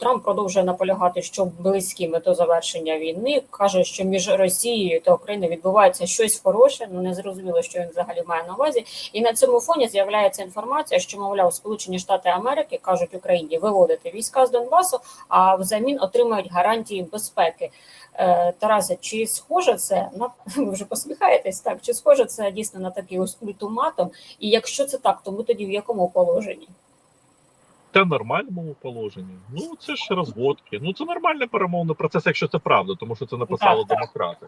Трамп продовжує наполягати, що близькі ми до завершення війни каже, що між Росією та Україною відбувається щось хороше. Ну не зрозуміло, що він взагалі має на увазі. І на цьому фоні з'являється інформація, що мовляв, Сполучені Штати Америки кажуть Україні виводити війська з Донбасу, а взамін отримають гарантії безпеки. Е, Тарасе, чи схоже це на ви вже посміхаєтесь? Так чи схоже це дійсно на такий ось ультиматум? І якщо це так, то ми тоді в якому положенні? Та нормальному положенні. Ну це ж розводки. Ну це нормальний перемовний процес, якщо це правда, тому що це написали Так, демократи.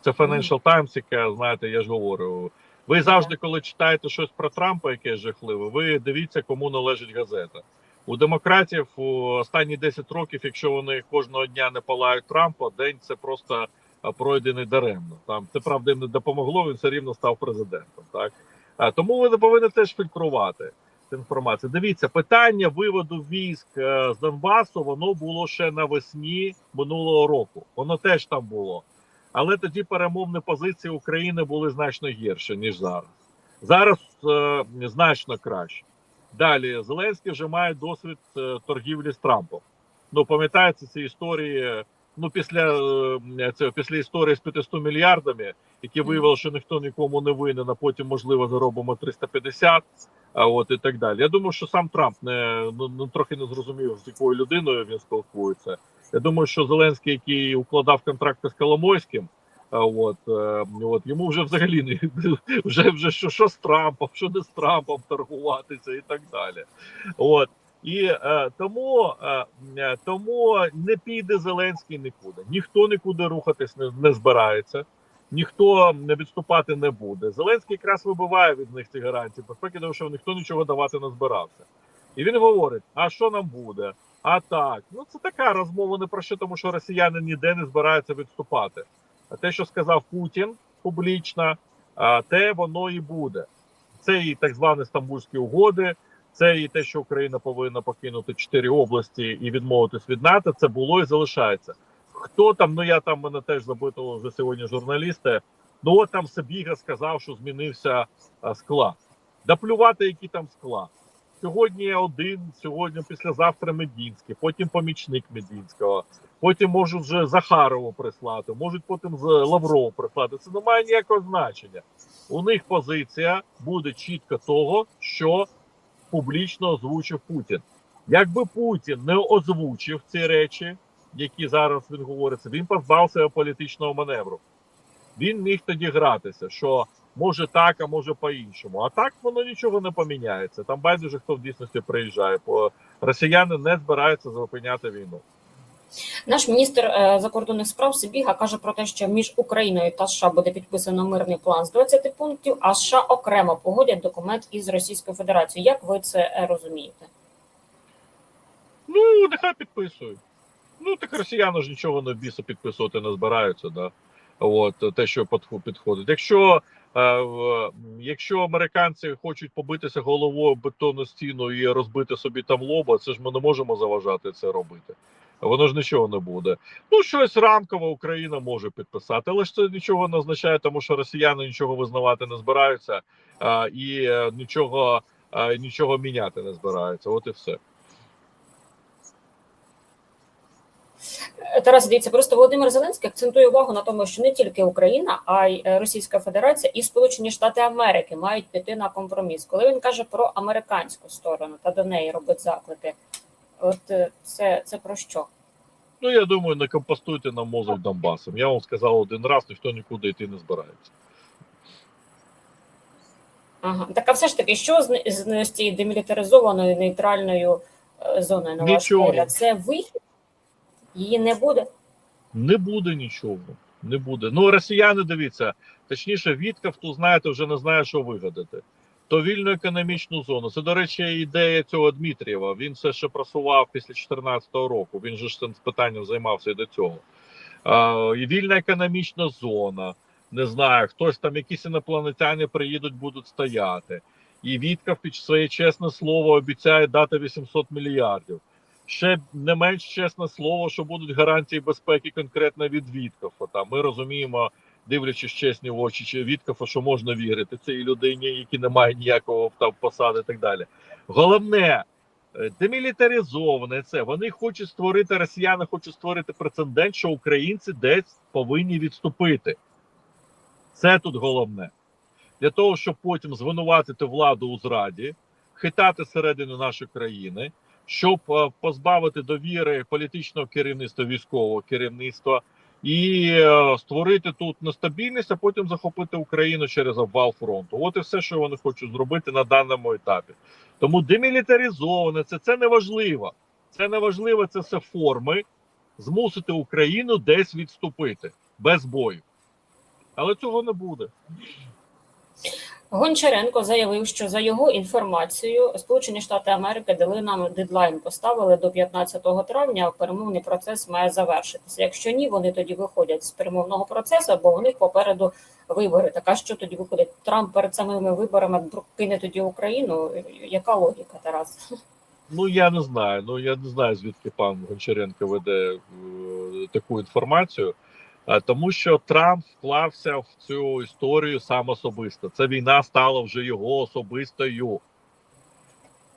Це Financial Times, яке знаєте, я ж говорю. Ви завжди, коли читаєте щось про Трампа, яке жахливе, ви дивіться, кому належить газета. У демократів у останні 10 років, якщо вони кожного дня не палають Трампа, день це просто пройдений даремно. Там це правда їм не допомогло. Він все рівно став президентом. Так тому ви не повинні теж фільтрувати інформацію. Дивіться, питання виводу військ е, з Донбасу воно було ще навесні минулого року. Воно теж там було. Але тоді перемовні позиції України були значно гірші, ніж зараз. Зараз е, значно краще. Далі Зеленський вже має досвід е, торгівлі з Трампом. Ну, пам'ятаєте ці історії. Ну, після е, цього, після історії з 500 мільярдами, які виявили, що ніхто нікому не винен, а потім, можливо, заробимо 350, а от і так далі. Я думаю, що сам Трамп не ну, ну трохи не зрозумів, з якою людиною він спілкується. Я думаю, що Зеленський, який укладав контракти з Коломойським, от, е, от йому вже взагалі не вже вже що, що з Трампом, що не з Трампом торгуватися і так далі. От. І е, тому е, е, тому не піде Зеленський нікуди. Ніхто нікуди рухатись не, не збирається, ніхто не відступати не буде. Зеленський якраз вибиває від них ці гарантії безпеки, тому що ніхто нічого давати не збирався. І він говорить: а що нам буде? А так, ну це така розмова не про що, тому що росіяни ніде не збираються відступати. А те, що сказав Путін публічно, а, те воно і буде. Це і так звані стамбульські угоди, це і те, що Україна повинна покинути чотири області і відмовитись від НАТО. Це було і залишається. Хто там? Ну я там мене теж запитував вже сьогодні журналісти. Ну от там Сабіга сказав, що змінився склад. Да плювати, які там склад. Сьогодні один, сьогодні, післязавтра Медінський, потім помічник Медінського, потім можуть вже Захарову прислати, можуть потім з Лаврову прислати. Це не має ніякого значення. У них позиція буде чітко того, що публічно озвучив Путін. Якби Путін не озвучив ці речі, які зараз він говориться, він позбався політичного маневру. Він міг тоді гратися, що може так, а може по-іншому. А так воно нічого не поміняється. Там байдуже хто в дійсності приїжджає, бо росіяни не збираються зупиняти війну. Наш міністр е, закордонних справ Сибіга каже про те, що між Україною та США буде підписано мирний план з 20 пунктів, а США окремо погодять документ із Російською Федерацією. Як ви це е, розумієте? Ну, нехай підписують. Ну, так росіяни ж нічого на біса підписувати не збираються, да. От те, що підхо- підходить. Якщо, е, якщо американці хочуть побитися головою бетонну стіну і розбити собі там лоба, це ж ми не можемо заважати це робити. Воно ж нічого не буде. Ну, щось рамкове Україна може підписати, але ж це нічого не означає, тому що росіяни нічого визнавати не збираються а, і е, нічого, а, нічого міняти не збираються. От і все. Е, Тарас, дивіться, просто Володимир Зеленський акцентує увагу на тому, що не тільки Україна, а й е, Російська Федерація і Сполучені Штати Америки мають піти на компроміс. Коли він каже про американську сторону та до неї робить заклики, от е, це, це про що? Ну, я думаю, не компостуйте нам мозок Донбасом. Я вам сказав один раз, ніхто нікуди йти не збирається. Ага, так а все ж таки, що з, не- з, з цією демілітаризованою нейтральною е, зоною на ваш погляд? Це вихід? Її не буде? Не буде нічого. Не буде. Ну, росіяни, дивіться, точніше, Віткав, то знаєте, вже не знає, що вигадати. То вільну економічну зону. Це, до речі, ідея цього Дмитрієва. Він все ще просував після 2014 року. Він же ж цим питанням займався і до цього. А, і вільна економічна зона. Не знаю, хтось там, якісь інопланетяни приїдуть, будуть стояти. І Віткав під своє чесне слово обіцяє дати 800 мільярдів. Ще не менш чесне слово, що будуть гарантії безпеки конкретно від Віткафа. Там ми розуміємо, дивлячись чесні в очі Віткафа, що можна вірити цій людині, які не мають ніякого там посади і так далі. Головне, е, демілітаризоване це. Вони хочуть створити, росіяни хочуть створити прецедент, що українці десь повинні відступити. Це тут головне. Для того, щоб потім звинуватити владу у зраді, хитати середину нашої країни, щоб е, позбавити довіри політичного керівництва, військового керівництва і е, створити тут нестабільність, а потім захопити Україну через обвал фронту. От і все, що вони хочуть зробити на даному етапі. Тому демілітаризоване це, це не важливо. Це не важливо, це все форми змусити Україну десь відступити без бою. Але цього не буде. Гончаренко заявив, що за його інформацією, Сполучені Штати Америки дали нам дедлайн, поставили до 15 травня. Перемовний процес має завершитися. Якщо ні, вони тоді виходять з перемовного процесу, бо у них попереду вибори. Так а що тоді виходить? Трамп перед самими виборами кине тоді Україну. Яка логіка, Тарас? Ну я не знаю. Ну я не знаю, звідки пан Гончаренко веде е, таку інформацію. А, Тому що Трамп вклався в цю історію сам особисто. Ця війна стала вже його особистою.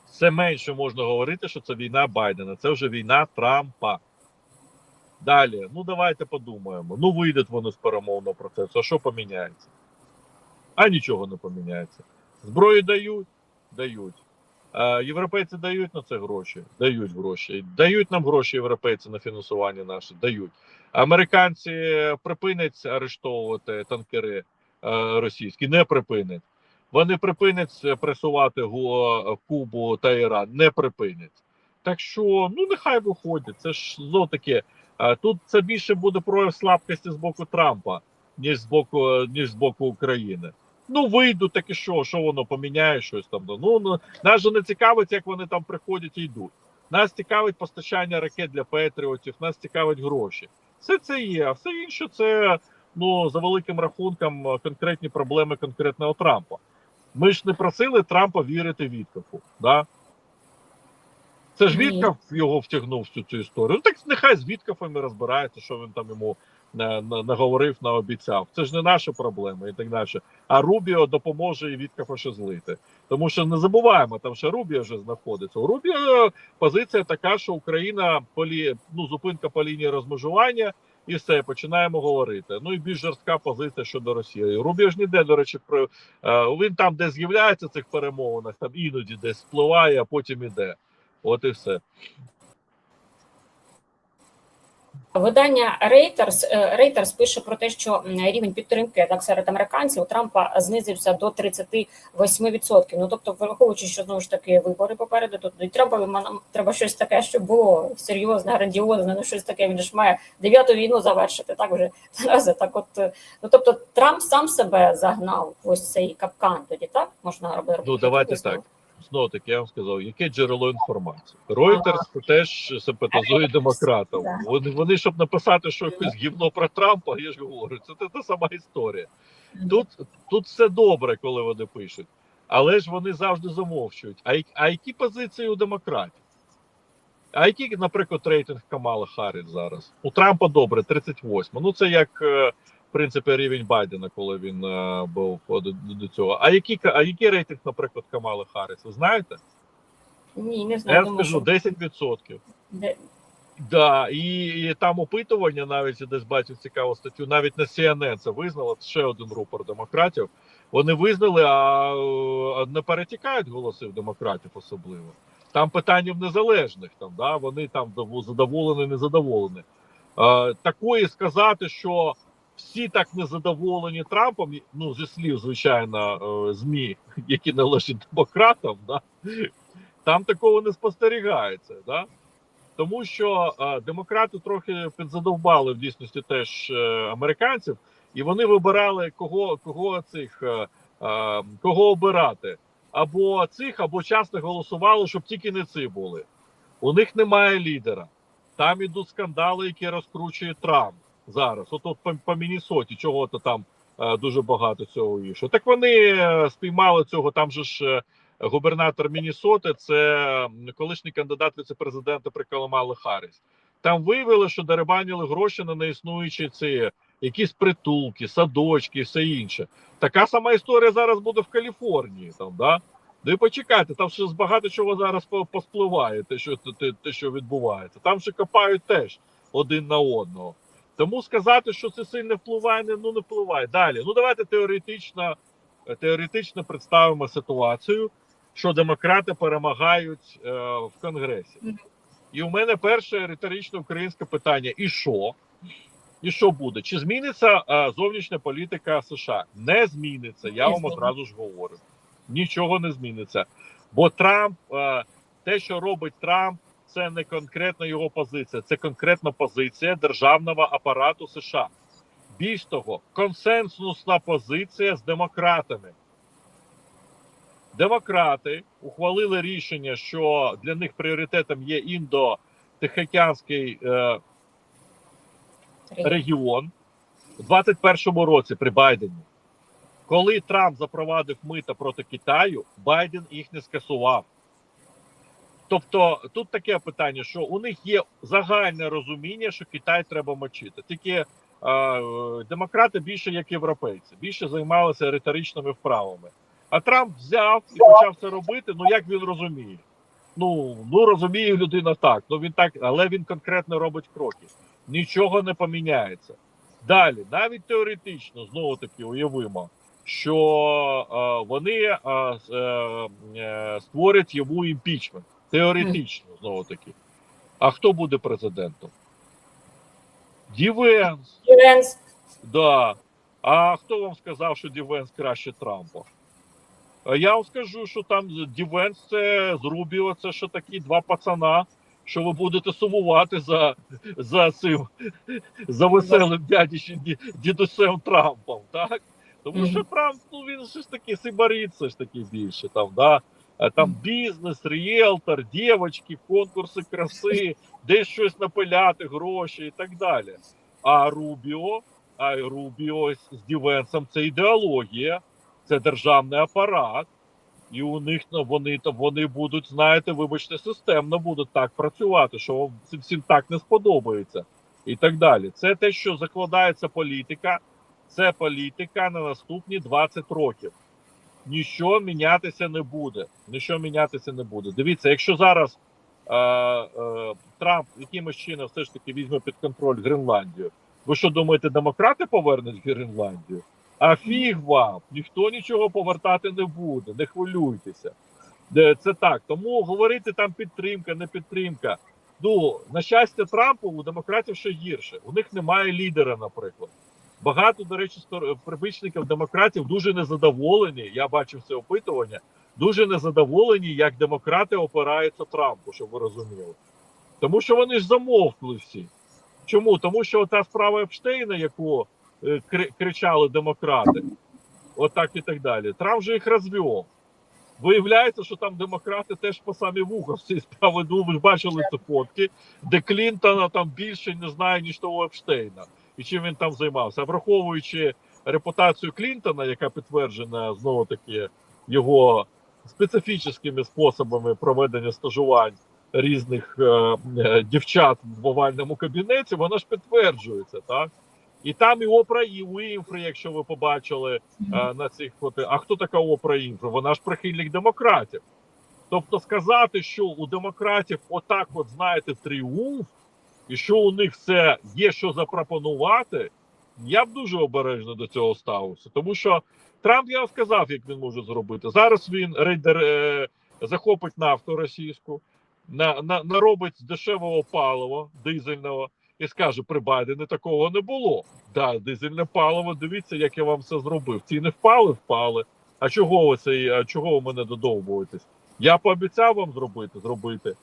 Все менше можна говорити, що це війна Байдена. Це вже війна Трампа. Далі, ну давайте подумаємо. Ну, вийдуть вони з перемовного процесу. А що поміняється? А нічого не поміняється. Зброю дають, дають. Е, Європейці дають на це гроші, дають гроші. Дають нам гроші європейці на фінансування наше, дають. Американці припинять арештовувати танкери е, російські, не припинять. Вони припинять пресувати Кубу та Іран, не припинять. Так що, ну нехай виходять. Це ж знов таки, е, тут це більше буде прояв слабкості з боку Трампа, ніж з боку, ніж з боку України. Ну, вийдуть, так і що, що воно поміняє щось там. Ну, ну нас же не цікавить, як вони там приходять і йдуть. Нас цікавить постачання ракет для патріотів, нас цікавить гроші. Все це є, а все інше це ну за великим рахунком конкретні проблеми конкретного Трампа. Ми ж не просили Трампа вірити Віткафу. Да? Це ж Ні. Віткаф його втягнув в цю, цю історію. Ну так нехай з Віткафом і розбирається, що він там йому наговорив, наобіцяв. Це ж не наша проблема і так далі. А Рубіо допоможе і Віткафа ще. Тому що не забуваємо, там ще Рубіо вже знаходиться. У Рубіо позиція така, що Україна полі, ну, зупинка по лінії розмежування, і все, починаємо говорити. Ну і більш жорстка позиція щодо Росії. Рубіо ж ніде, до речі, про е, він там, де з'являється в цих перемовинах, там іноді десь впливає, а потім іде. От і все. Видання Reuters, е, Reuters пише про те, що рівень підтримки так серед американців у Трампа знизився до 38%. Ну тобто, враховуючи, що знову ж таки вибори попереду, то Трампові нам треба щось таке, щоб було серйозне, грандіозне. Ну щось таке. Він ж має дев'яту війну завершити. Так вже. Так, от е, ну тобто, Трамп сам себе загнав в ось цей капкан. Тоді так можна робити. Ну, давайте так. Знову таки, я вам сказав, яке джерело інформації. Reuters теж симпатизує демократам. Вони, вони, щоб написати, що якесь гівно про Трампа, я ж говорю, це та, та сама історія. Тут, тут все добре, коли вони пишуть, але ж вони завжди замовчують. А, а які позиції у демократів? А який, наприклад, рейтинг Камала Харріс зараз? У Трампа добре, 38. Ну це як е, принципі рівень Байдена, коли він е, був до, до цього. А який, а який рейтинг, наприклад, Камали Харріс? Ви знаєте? Ні, не знаю. Я скажу 10%. де- Да, і, і там опитування, навіть я десь бачив цікаву статтю, навіть на CNN це визнало. Ще один рупор демократів. Вони визнали, а е, не перетікають голоси в демократів особливо. Там питання в незалежних. Там да вони там дов- задоволені, незадоволені. Е, такої сказати, що всі так незадоволені Трампом, ну зі слів, звичайно, е, змі, які належать демократам, да, там такого не спостерігається. Да? Тому що е, демократи трохи підзадовбали в дійсності теж е, американців, і вони вибирали кого кого цих кого обирати. Або цих, або часто голосували, щоб тільки не ці були. У них немає лідера. Там ідуть скандали, які розкручує Трамп зараз. От, от по, по Мінісоті, чого то там е, дуже багато цього іншого. Так вони е, спіймали цього. Там же ж е, губернатор Мінісоти, це колишній кандидат віце-президента при Камали Харріс. Там виявили, що деребаніли гроші на неіснуючі ці якісь притулки, садочки, все інше. Така сама історія зараз буде в Каліфорнії. Там да Ну почекайте, там ще багато чого зараз по- поспливає, те, що те, те, що відбувається. Там ще копають теж один на одного. Тому сказати, що це сильно впливає, ну не впливає. Далі. Ну давайте теоретично, теоретично представимо ситуацію, що демократи перемагають е, в Конгресі. І у мене перше риторичне українське питання: і що? І що буде? Чи зміниться е, зовнішня політика США? Не зміниться. Я вам одразу ж говорю. Нічого не зміниться. Бо Трамп, е, те, що робить Трамп, це не конкретно його позиція, це конкретна позиція державного апарату США. Більш того, консенсусна позиція з демократами. Демократи ухвалили рішення, що для них пріоритетом є індо-тихоокеанський е, регіон у 21-му році при Байдені. Коли Трамп запровадив мита проти Китаю, Байден їх не скасував. Тобто тут таке питання, що у них є загальне розуміння, що Китай треба мочити. Тільки е, демократи більше як європейці, більше займалися риторичними вправами. А Трамп взяв і почав це робити. Ну як він розуміє? Ну, ну розуміє людина так. Ну він так, але він конкретно робить кроки. Нічого не поміняється. Далі, навіть теоретично, знову таки уявимо, що е, вони е, е, е, створять йому імпічмент. Теоретично, знову таки. А хто буде президентом? Дівенс. Єренс. Да. А хто вам сказав, що Дівенс краще Трампа? Я вам скажу, що там Дівенс це з Рубіо, це ще такі два пацана, що ви будете сумувати за, за цим за веселим дядічим дідусем Трампом, так? Тому що Трамп, ну він ж таки сибарит, все ж таки більше там, да. А Там бізнес, ріелтор, дівочки, конкурси краси, десь щось напиляти, гроші і так далі. А Рубіо, а Рубіо з Дівенсом це ідеологія, це державний апарат, і у них ну, вони вони будуть, знаєте, вибачте, системно будуть так працювати, що вам всім так не сподобається, і так далі. Це те, що закладається політика, це політика на наступні 20 років. Нічого мінятися не буде. Нічого мінятися не буде. Дивіться, якщо зараз е, е, Трамп якимось чином все ж таки візьме під контроль Гренландію, ви що думаєте, демократи повернуть Гренландію? А фіг вам, ніхто нічого повертати не буде, не хвилюйтеся. Це так. Тому говорити там підтримка, не підтримка. Ну, на щастя, Трампу у демократів ще гірше. У них немає лідера, наприклад. Багато, до речі, прибічників демократів дуже незадоволені. Я бачив це опитування. Дуже незадоволені, як демократи опираються Трампу, щоб ви розуміли. Тому що вони ж замовкли всі. Чому? Тому що та справа Епштейна, яку е, кричали демократи, отак і так далі. Трамп же їх розвів. Виявляється, що там демократи теж по самі вуха всі справи. Ну, бачили ці фотки, де Клінтона там більше не знає, ніж того Епштейна. І чим він там займався. Враховуючи репутацію Клінтона, яка підтверджена знову таки його специфічними способами проведення стажувань різних е, е, дівчат в овальному кабінеті, вона ж підтверджується, так? І там і Опра і Уінфрі, якщо ви побачили е, на цих фото. А хто така Опра Інфри? Вона ж прихильник демократів. Тобто сказати, що у демократів отак, от знаєте, тріумф, і що у них все є що запропонувати, я б дуже обережно до цього ставився. Тому що Трамп я сказав, як він може зробити. Зараз він рейдер е, захопить нафту російську, на, на, наробить дешевого палива дизельного і скаже: при Байдені такого не було. Да, дизельне паливо, дивіться, як я вам все зробив. Ціни впали, впали. А чого ви це? А чого ви мене додовбуєтесь? Я пообіцяв вам зробити, зробити.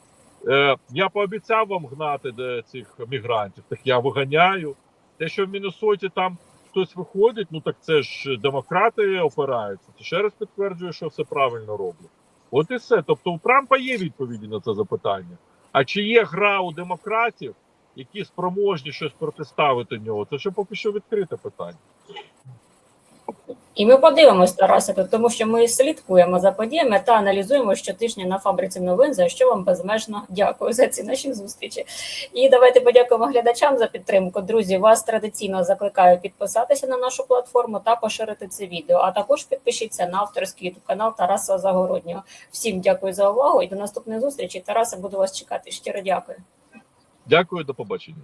Е, я пообіцяв вам гнати цих мігрантів. Так я виганяю. Те, що в Міннесоті там хтось виходить, ну так це ж демократи опираються. Це ще раз підтверджує, що все правильно роблять. От і все. Тобто у Трампа є відповіді на це запитання. А чи є гра у демократів, які спроможні щось протиставити нього? Це ще поки що відкрите питання. І ми подивимось, Тарасе, тут, тому що ми слідкуємо за подіями та аналізуємо щотижня на фабриці новин, за що вам безмежно дякую за ці наші зустрічі. І давайте подякуємо глядачам за підтримку. Друзі, вас традиційно закликаю підписатися на нашу платформу та поширити це відео. А також підпишіться на авторський youtube канал Тараса Загороднього. Всім дякую за увагу і до наступної зустрічі. Тарасе, буду вас чекати. Щиро дякую. Дякую, до побачення.